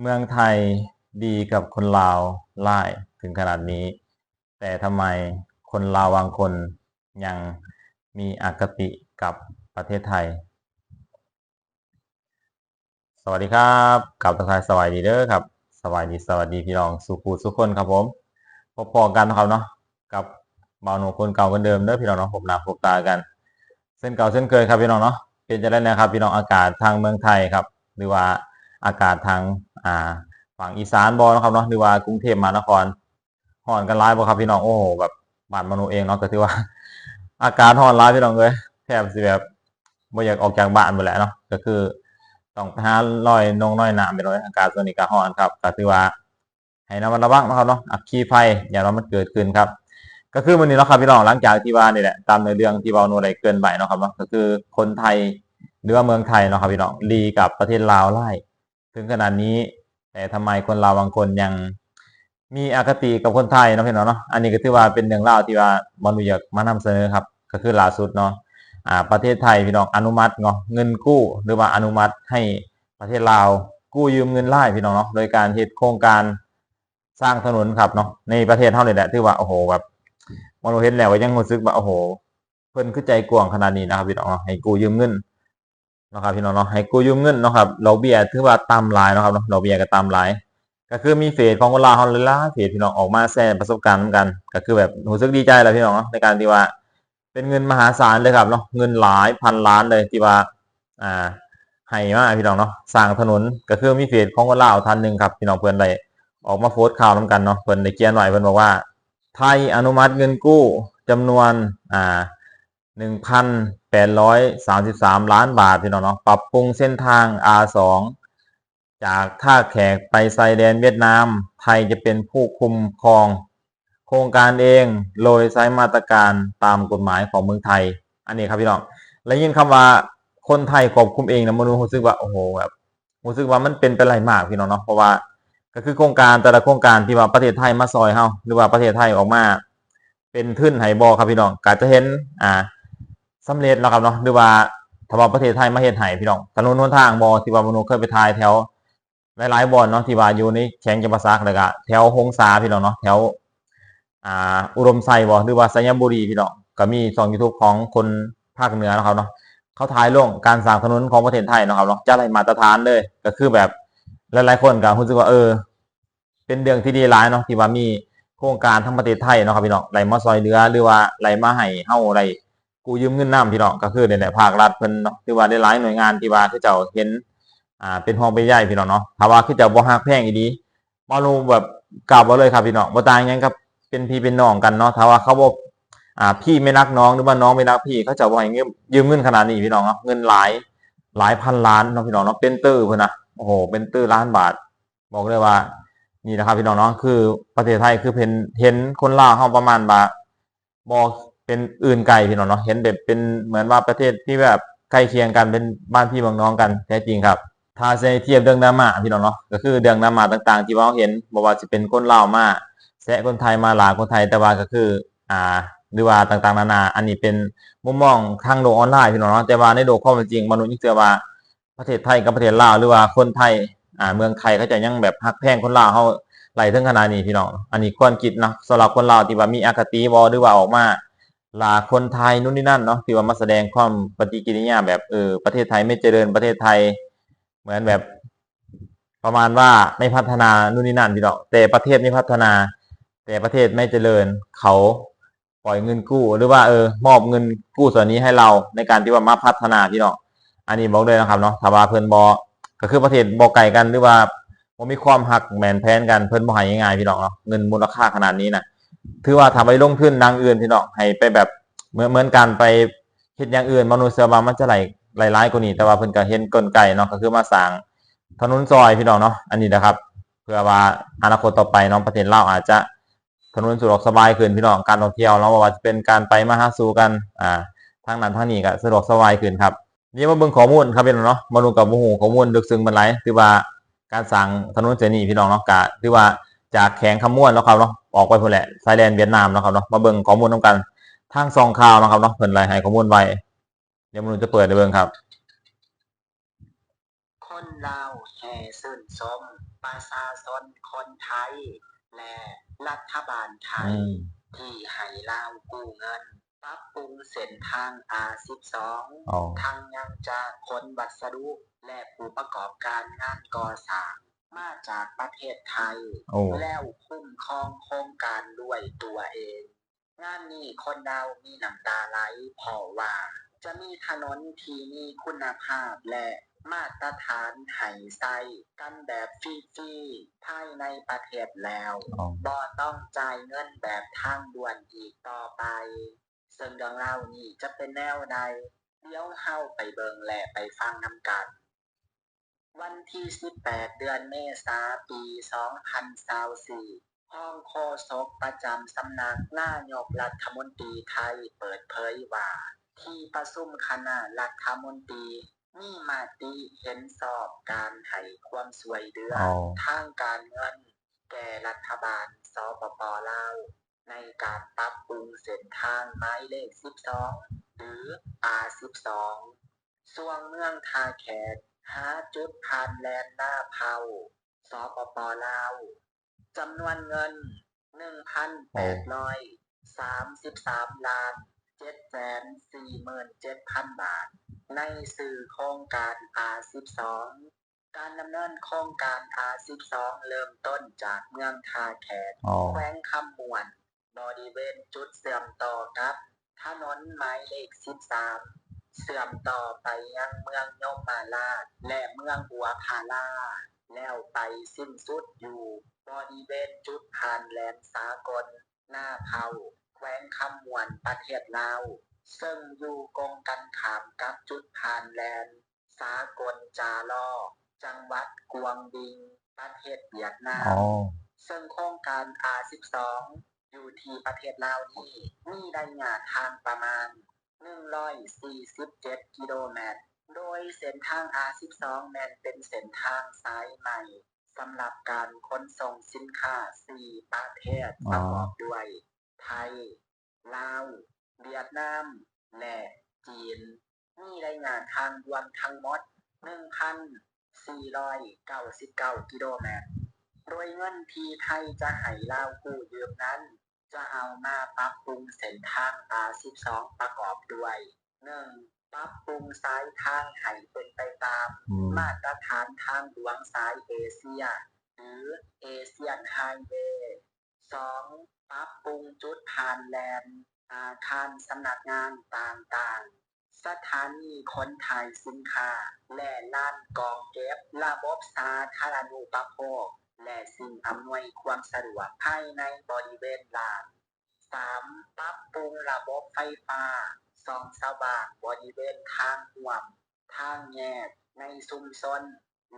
เมืองไทยดีกับคนลาวหลายถึงขนาดนี้ แต่ทำไมคนลาวบางคนยังมีอคติกับประเทศไทย สวัสดีครับกับทักทายสวัสดีเด้อครับ สวัสดีสวัสดีพี่น้องสุขูสุขคนครับผมพบพอกันนะครับเนาะกับเบาหนูคนเก่าคนเดิมเด้อพี่น้องเนาะผมหนาพบตากัน เส้นเก่าเส้นเคยครับพี่น้องเนาะเป็นจะได้นะครับพี่น้องอากาศทางเมืองไทยครับ หรือว่า อากาศทางอ่าฝั่งอีสานบอนะครับเนาะหรือว่ากรุงเทพมหานครห่อนกันร้ายบ่ครับพี่น้องโอ้โหแบบบ้านมนุเองเนาะก็ถือว่า อากาศห่อนร้ายพี่น้องเลยแทบสิแบบบ่อยากออกจากบ้านไปแหล้วเนาะก็คือต้องไปหาลอยนงน้อยน้ำไปเลยอากาศส่วนนี้ก็ร้อนครับก็ถือว่าให้ระมัดระวังนะครับเนาะอักคีไฟอย่าเรามันเกิดขึ้นครับ ก็คือวันนี้เนาะครับพี่น้องหลังจากที่ว่านี่แหละตามในเรื่องที่เบาโนไรเกินไปเนาะครับเนาะก็คือคนไทยหรือว่าเมืองไทยเนาะครับพี่น้องลีกับประเทศลาวไล่ ถึงขนาดนี้ แต่ทำไมคนลาวบางคนยังมีอคติกับคนไทยเนาะพี่น้องเนาะอันนี้ก็ถือว่าเป็นเรื่องเล่าที่ว่าบอลอยากมานำเสนอครับ ก็คือล่าสุดเนาะอ่าประเทศไทยพี่น้องอนุมัติเนาะเงินกู้ หรือว่าอนุมัติให้ประเทศลาวกู้ยืมเงินไล่พี่น้องเนาะโดยการเฮ็ดโครงการสร้างถนนครับเนาะในประเทศเท่านี้แหละที่ว่าโอ้โหแบบมองเห็นแล้วว่ายังรู้สึกว่าโอ้โห เพิ่นคือใจกว้างขนาดนี้นะครับพี่น้องให้กู้ยืมเงิน นะครับพี่น้องเนาะให้กู้ยืมเงินนะครับดอกเบี้ยถือว่าต่ำหลายนะครับเนาะดอกเบี้ยก็ต่ำหลายก็คือมีเฟซของคนลาวเฮาหลายๆเฟซพี่น้องออกมาแชร์ประสบการณ์นกัน ก็คือแบบรู้สึกดีใจแหละพี่น้องเนาะในการที่ว่า เป็นเงินมหาศาลเลยครับเนาะเงินหลายพันล้านเลยที่ว่าอ่าให้มาพี่น้องเนาะสร้างถนนก็คือมีเฟซของคนลาท่านหนึ่งครับพี่น้องเพิ่อนได้ออกมาโพสต์ข่าวนำกันเนาะเพิ่อนได้เขียนไว้เพิ่อนบอกว่า ไทยอนุมัติเงินกู้จำนวนอ่าหนึ่งพัน แปดร้อยสามสิบสามล้านบาทพี่น้องเนาะปรับปรุงเส้นทาง R2 จากท่าแขกไปไซแดนเวียดนาม ไทยจะเป็นผู้คุมครอง โครงการเองโดยใช้มาตรการตามกฎหมายของเมืองไทย อันนี้ครับพี่น้องและยิ่งคำว่าคนไทยควบคุมเองนะมนุษย์รู้สึกว่าโอ้โหแบบรู้สึกว่ามันเป็นไปไรมากพี่น้องเนาะเพราะว่าก็คือโครงการแต่ละโครงการที่ว่าประเทศไทยมาซอยเฮาหรือว่าประเทศไทยออกมา เป็นทึ่นไหบอครับพี่น้องก็จะเห็นอ่า สำเร็จแล้วครับเนาะหรือว่าถ้าว่าประเทศไทยมาเฮ็ดให้พี่น้องถนนหนทางบอที่ว่ามนุษย์เคยไปถ่ายแถวหลายๆบอนเนาะที่ว่าอยู่ในแข้งจำปาสักแล้วก็แถวหงสาพี่น้องเนาะแถวอ่าอุดมไซบ่หรือว่าสยามบุรีพี่น้องก็มีช่อง YouTube ของคนภาคเหนือนะครับเนาะเขาถ่ายลงการสร้างถนนของประเทศไทยนะครับเนาะจะได้มาตรฐานเลยก็คือแบบหลายๆคนก็รู้สึกว่าเออ เป็นเรื่องที่ดีหลายเนาะที่ว่ามีโครงการทั้งประเทศไทยเนาะครับพี่น้องไหลมาซอยเรือหรือว่าไหลมาให้เฮาไหล กู้ยืมเงินน้ำพี่น้องก็คือในแหละภาครัฐเพิ่นเนาะที่ว่าได้หลายหน่วยงานที่ว่าคือเจ้าเห็นอ่าเป็นห้องเป็นใหญ่พี่น้องเนาะถ้าว่าคือเจ้าบ่ฮักแพงอีดีบ่รู้แบบกล่าวบ่เลยครับพี่น้องบ่ต่างหยังกับเป็นพี่เป็นน้องกันเนาะถ้าว่าเขาบ่อ่าพี่ไม่รักน้องหรือว่าน้องไม่รักพี่เขาจะบ่ให้ยืมยืมเงินขนาดนี้พี่น้องเนาะเงินหลายหลายพันล้านเนาะพี่น้องเนาะเป็นตื้อเพิ่นน่ะโอ้โหเป็นตื้อล้านบาท บอกเลยว่า นี่นะครับพี่น้องเนาะคือประเทศไทยคือเห็นเห็นคนลาวเฮาประมาณว่าบ่ เป็นอื่นไกลพี่น้องเนาะเห็นแบบเป็นเหมือนว่าประเทศที่แบบใกล้เคียงกันเป็นบ้านพี่เมืองน้องกันแท้จริงครับ ถ้าจะเทียบเรื่องดราม่าพี่น้องเนาะก็คือเรื่องดราม่าต่าง ๆ ที่ว่าเราเห็นบ่ว่าจะเป็นคนลาวมาแซะคนไทยมาหลาคนไทยแต่ว่าก็คือ อ่าหรือว่าต่างๆนานา อันนี้เป็นมุมมองทางโลกออนไลน์พี่น้องเนาะแต่ว่าในโลกความเป็นจริงมนุษย์ยิ่งเชื่อว่าประเทศไทยกับประเทศลาวหรือว่าคนไทยอ่าเมืองไทยเขาจะยังแบบฮักแพงคนลาวเฮาไหลถึงขนาดนี้พี่น้องอันนี้ควรคิดนะสำหรับคนลาวที่ว่ามีอคติบ่หรือว่าออกมา ลาคนไทยนู่นนี่นั่นเนาะที่ว่ามาแสดงความปฏิกิริยาแบบเออประเทศไทยไม่เจริญประเทศไทย เหมือนแบบประมาณว่าไม่พัฒนานู่นนี่นั่นพี่น้องแต่ประเทศไม่พัฒนา แต่ประเทศไม่เจริญ เขาปล่อยเงินกู้ หรือว่าเออมอบเงินกู้ส่วนนี้ให้เราในการที่ว่ามาพัฒนาพี่น้องอันนี้บอกเลยนะครับเนาะถ้าว่าเพิ่นบอก็คือประเทศบ่ไกลกันหรือว่าบ่มีความหักแมนแพนกันเพิ่นบ่ให้ง่ายๆพี่น้องเนาะเงินมูลค่าขนาดนี้นะถือว่าทำไปลงทุนทางอื่นพี่น้องให้ไปแบบ เหมือนเหมือนการไปเฮ็ดอย่างอื่นมนุษย์เชื่อว่ามันจะไหลหลายๆกว่านี้ แต่ว่าเพิ่นก็เห็นกลไกเนาะก็คือมาสร้างถนนซอยพี่น้องเนาะอันนี้นะครับ เพื่อว่าอนาคตต่อไปน้องประเทศลาวอาจจะถนนสะดวกสบายขึ้นพี่น้องการท่องเที่ยวเนาะว่าจะเป็นการไปมาหาสู่กันอ่าทางนั้นทางนี้ก็สะดวกสบายขึ้นครับนี่มาเบิ่งข้อมูลครับพี่น้องเนาะมาดูกับโมโหข้อมูลลึกซึ้งมันหลคือว่าการสร้างถนนเสนีพี่น้องเนาะกะคือว่าจากแขงคำม่วนเนาะครับเนาะออกไปพุ่นแหละชายแดนเวียดนามเนาะครับเนาะมาเบิ่งข้อมูลนํกัน ทางซองข่าวเนาะครับเนาะเพิ่นรายให้ข้อมูลไว้เดี๋ยวมนุษย์จะเปิดให้เบิ่งครับ คนลาวแห่เซินชมประชาชนคนไทย และรัฐบาลไทย อืมที่ให้ลาวกู้เงินปรับปรุงเส้นทาง R12 อ๋อทั้งยังจะขนวัสดุและผู้ประกอบการงานก่อสร้าง มาจากประเทศไทย โอ้แล้วคุ้มครองโครงการด้วยตัวเอง งานนี้คนดาวมีน้ำตาไหลเพราะว่า จะมีถนนที่มีคุณภาพและมาตรฐานให้ใส่กันแบบฟรีๆภายในประเทศแล้วอ๋อบ่ต้องจ่ายเงินแบบทางด่วนอีกต่อไป ซึ่งเรื่องเล่าวนี้จะเป็นแนวใด เดี๋ยวเฮาไปเบิงและไปฟังนำกัน วันที่ 18 เดือนเมษาปี 2024 ห้องโฆษกประจำสำนักนายกรัฐมนตรีไทยเปิดเผยว่า ที่ประชุมคณะรัฐมนตรีมีมาติเห็นสอบการให้ความสวยเดืออ๋อทางการเงิน แก่รัฐบาลสปปลาวในการปรับปรุงเส้นทางไม้เลข 12 หรือ R12 ส่วงเมืองทาแขกหาจุดผ่านแลนหน้าเผาสปปลาว จำนวนเงิน1,833ล้าน747,000บาท ในสื่อโครงการ R12 การดำเนินโครงการ R12 เริ่มต้นจากเมืองทาแขกอ๋อแขวงคำมวนบริเวณจุดเสื่อมต่อครับถนนหมายเลข13เสื่อมต่อไปยังเมืองโยมมาลาดและเมืองบัวพาลาแล้วไปสิ้นสุดอยู่ บริเวณจุดผ่านแหลมสากล หน้าเผาแขวงคำมวนประเทศลาว ซึ่งอยู่กงกันขามกับจุดผ่านแลนสากลจาลอจังหวัดกวงบิง ประเทศเวียดนามอ๋อซึ่งโครงการ R12 อยู่ที่ประเทศลาวนี้มีระยะทางประมาณ 147 กิโลเมตร โดยเส้นทาง R12 แม่นเป็นเส้นทางสายใหม่ สำหรับการขนส่งสินค้า4ประเทศอ๋อ ประกอบด้วย ไทย ลาว เวียดนาม และจีน มีระยะทางรวมทั้งหมด 1,499 กิโลเมตร โดยเงินที่ไทยจะให้ลาวกู้ยืมนั้น จะเอามาปรับปรุงเส้นทาง R12 ประกอบด้วย 1. ปรับปรุงสายทางให้เป็นไปตามอืมมาตรฐานทางหลวงสายเอเชีย หรือเอเชียนไฮเวย์ 2. ปรับปรุงจุดผ่านแลนด์อาคารสำนักงานต่างๆ สถานีขนถ่ายสินค้า และลานกองเก็บระบบสาธารณูปโภค และสิ่งอำนวยความสะดวกภายในบริเวณลาน 3. ปรับปรุงระบบไฟฟ้า ส่องสว่างบริเวณทางห่วมทางแยกในชุมชน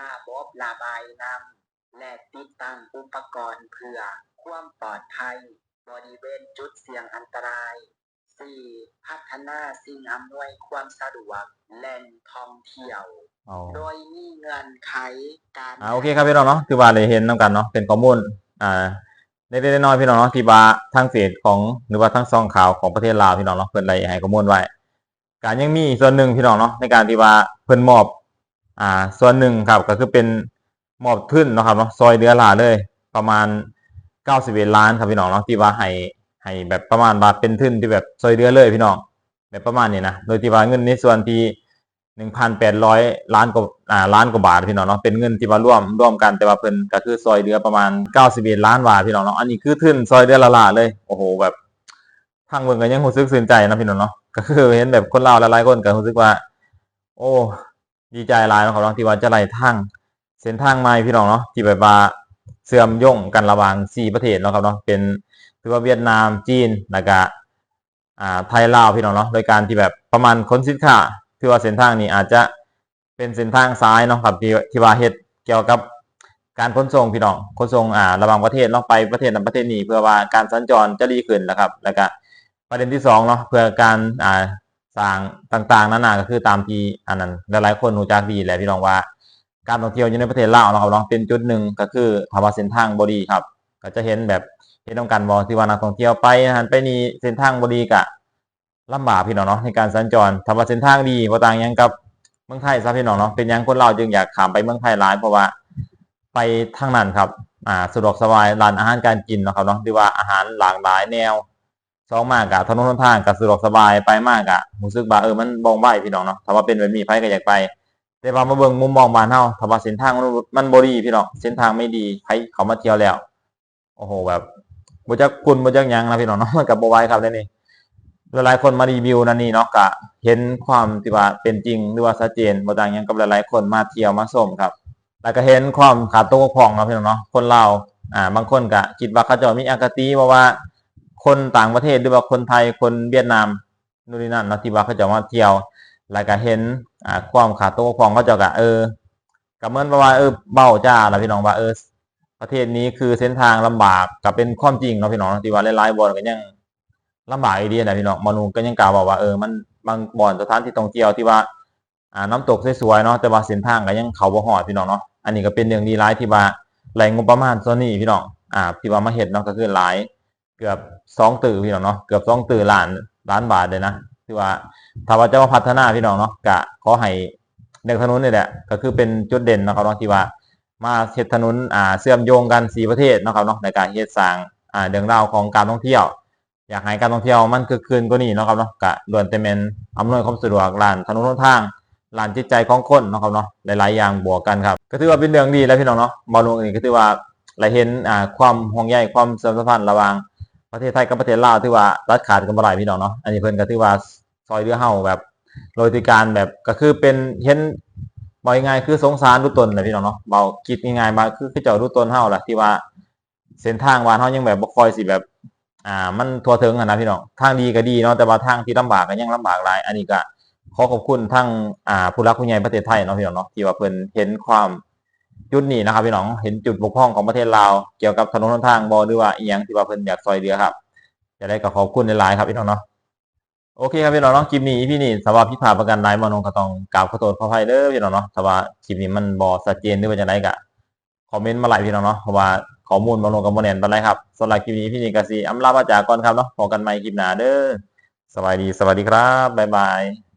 ระบบระบายน้ำและติดตั้งอุปกรณ์เพื่อความปลอดภัย บริเวณจุดเสี่ยงอันตราย 4. พัฒนาสิ่งอำนวยความสะดวกแหล่งท่องเที่ยว อ๋อโดยมีเงื่อนไขการ อ่าโอเคครับพี่น้องเนาะคือว่าได้เห็นนํกันเนาะเป็นข้อมูลอ่า เล็กๆน้อยๆพี่น้องเนาะที่ว่าทางเฟซของหรือว่าทางซองข่าวของประเทศลาวพี่น้องเนาะเพิ่นได้ให้ข้อมูลไว้การยังมีส่วนหนึ่งพี่น้องเนาะในการที่ว่าเพิ่นมอบ อ่า ส่วนหนึ่งครับก็คือเป็นมอบทุนเนาะครับเนาะซอยเดือหลาเลย ประมาณ91ล้านครับพี่น้องเนาะที่ว่าให้ให้แบบประมาณว่าเป็นทุนที่แบบซอยเดือเลยพี่น้องแบบประมาณนี้นะโดยที่ว่าเงินในส่วนที่ หนึ่งพันแปดร้อยล้านกว่าอ่าล้านกว่าบาทพี่น้องเนาะเป็นเงินที่มาร่วมร่วมกันแต่ว่าเพิ่นก็คือซอยเดือประมาณเก้าสิบเอ็ดล้านบาทพี่น้องเนาะอันนี้คือทุนซอยเดือละลาเลยโอ้โหแบบทางเบิ่งก็ยังรู้สึกซื่นใจนะพี่น้องเนาะก็คือเห็นแบบคนลาวหลายๆคนก็รู้สึกว่า โอ้ ดีใจหลายนะครับเนาะที่ว่าจะไล่ทางเส้นทางใหม่พี่น้องเนาะที่แบบว่าเชื่อมโยงกันระหว่างสี่ประเทศเนาะครับเนาะเป็นคือว่าเวียดนามจีนแล้วก็อ่าไทยลาวพี่น้องเนาะโดยการที่แบบประมาณขนสินค้า ที่ว่าเส้นทางนี้อาจจะเป็นเส้นทางซ้ายเนาะครับที่ที่ว่าเฮ็ดเกี่ยวกับการขนส่งพี่น้องขนส่งอ่าระหว่างประเทศเนาะไปประเทศนั้นประเทศนี้เพื่อว่าการสัญจรจะดีขึ้นนะครับ แล้วก็ประเด็นที่สองเนาะเพื่อการอ่าสร้างต่างๆนานาก็คือตามที่อันนั้นหลายๆคนรู้จักดีแหละพี่น้องว่า การท่องเที่ยวอยู่ในประเทศลาวเนาะครับเนาะเป็นจุดหนึ่งก็คือภาวะเส้นทางบดีครับ ก็จะเห็นแบบเห็นต้องการบอกที่ว่านักท่องเที่ยวไปหันไปนี่เส้นทางบดีกะ ลำบากพี่น้องเนาะในการสัญจรทำว่าเส้นทางดีบ่ต่างยังกับเมืองไทยซะพี่น้องเนาะเป็นยังคนเราจึงอยากขามไปเมืองไทยหลายเพราะว่าไปทางนั้นครับอ่าสะดวกสบายร้านอาหารการกินเนาะครับเนาะหรือว่าอาหารหลากหลายแนวสองมากอะถนนทางก็สะดวกสบายไปมากอะรู้สึกว่าเออมันบองใบพี่น้องเนาะถ้าว่าเป็นแบบนี้ไผก็อยากไป แต่ว่ามาเบิ่งมุมมองบ้านเฮาถ้าว่าเส้นทางมันมันบ่ดีพี่น้องเส้นทางไม่ดีไผเขามาเที่ยวแล้ว โอ้โหแบบบ่จักคุณบ่จักหยังนะพี่น้องเนาะมันก็บ่ไหวครับเลยนี้ หลายๆคนมารีวิวนั่นนี่เนาะก็เห็นความที่ว่าเป็นจริงหรือว่าชัดเจนบ่ต่างยังกับหลายๆคนมาเที่ยวมาชมครับ แล้วก็เห็นความขาดตัวกพร่องเนาพี่น้องเนาะคนเลาอ่าบางคนก็คิดว่าเขาจะมีอคติเพราว่าคนต่างประเทศหรือว่าคนไทยคนเวียดนามนู่นนี่นั่นเนาะที่ว่าเขาจะมาเที่ยว แล้วก็เห็นอ่าความขาดตัวกพร่องเขาจะก็เออก็เหมือนว่าเออเบ้าจ้าล่ะพี่น้องว่าเออประเทศนี้คือเส้นทางลำบากก็เป็นความจริงเนาะพี่น้องที่ว่าหลายๆบ่อนก็ยัง ลำบากอีเดียนะพี่น้องมนูก็ยังกล่าวบอกว่าเออมันบางบ่อนสถานที่ท่องเที่ยวที่ว่าอ่าน้ำตกสวยๆเนาะแต่ว่าเส้นทางก็ยังเขาบ่ฮอดพี่น้องเนาะอันนี้ก็เป็นเรื่องดีร้ายที่ว่าแหลงงบประมาณส่วนนี้พี่น้องอ่าที่ว่ามาเฮ็ดเนาะก็คือหลายเกือบสองตื่อพี่น้องเนาะเกือบสองตื่อล้านล้านบาทเลยนะที่ว่าถ้าว่าจะมาพัฒนาพี่น้องเนาะก็ขอให้เรื่องถนนนี่แหละก็คือเป็นจุดเด่นนะครับเนาะที่ว่ามาเฮ็ดถนนอ่าเชื่อมโยงกันสี่ประเทศนะครับเนาะในการเฮ็ดสร้างอ่าเรื่องราวของการท่องเที่ยว อยากให้การท่องเที่ยวมันคึกคืนกว่านี้เนาะครับเนาะก็ล้วนแต่เป็นอำนวยความสะดวกลานถนนหนทางลานจิตใจของคนเนาะครับเนาะหลายๆอย่างบวกกันครับ ก็ถือว่าเป็นเรื่องดีแล้วพี่น้องเนาะบอลลูนนี่ก็ถือว่าเราเห็นอ่าความห่วงใยความสัมพันธ์ระหว่างประเทศไทยกับประเทศลาวที่ว่าตัดขาดกันบ่ได้พี่น้องเนาะอันนี้เพิ่นก็ถือว่าซอยเรือเฮาแบบโดยที่การแบบก็คือเป็นเห็นบอกง่ายคือสงสารดูตนเลยพี่น้องเนาะเบาคิดง่ายๆมาคือคือเจ้าดูตนเฮาล่ะที่ว่าเส้นทางบ้านเฮายังแบบบ่คอยสิแบบ อ่า มันทั่วถึงอะนะพี่น้องทางดีก็ดีเนาะแต่ว่าทางที่ลำบากก็ยังลำบากหลาย อันนี้ก็ขอขอบคุณทั้งอ่าผู้รักผู้ใหญ่ประเทศไทยเนาะพี่น้องเนาะที่ว่าเพิ่นเห็นความจุดนี้นะครับพี่น้องเห็นจุดบกพร่องของประเทศลาวเกี่ยวกับถนนหนทางบ่หรือว่าอีหยังที่ว่าเพิ่นอยากซอยเหลือครับจะได้ก็ขอบคุณหลายๆครับพี่น้องเนาะโอเคครับพี่น้องเนาะคลิปนี้พี่นี่สำหรับพี่ผ่าประกันรายมานงก็ต้องกราบขอโทษขออภัยเด้อพี่น้องเนาะถ้าว่าคลิปนี้มันบ่ชัดเจนหรือว่าจังไดก็คอมเมนต์มาหลายพี่น้องเนาะเพราะว่า ข้อมูลมานงกับโมเนนปานไรครับสำหรับคลิปนี้พี่นี่ก็สิอำลาพระจากก่อนครับเนาะพบกันใหม่คลิปหน้าเด้อสวัสดีสวัสดีครับบ๊ายบาย